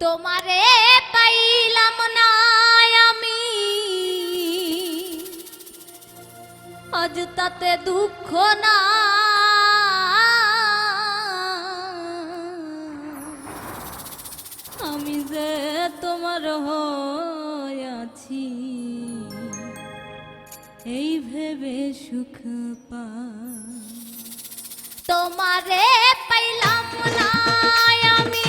তোমারে পাইলাম না আমি। আজ তাতে দুঃখ না আমি যে তোমার আছি, এই ভেবে সুখ পা তোমারে পাইলাম না আমি।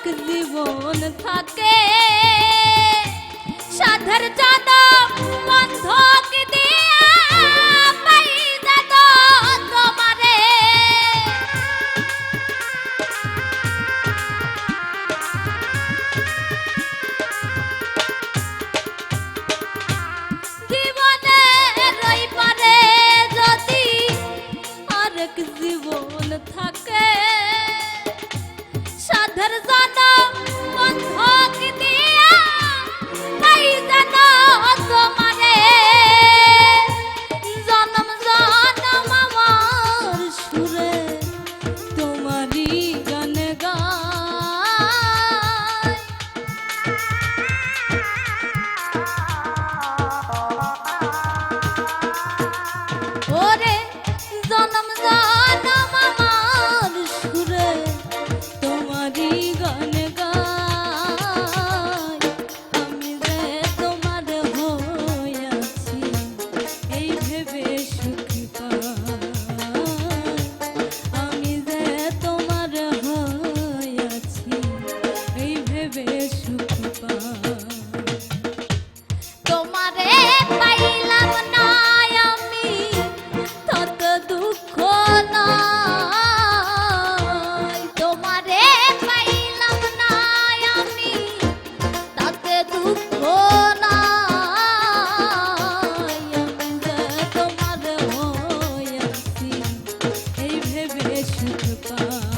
এক জীবন থাকে। সাধের চাঁদ বন্ধ Bisous. Bye.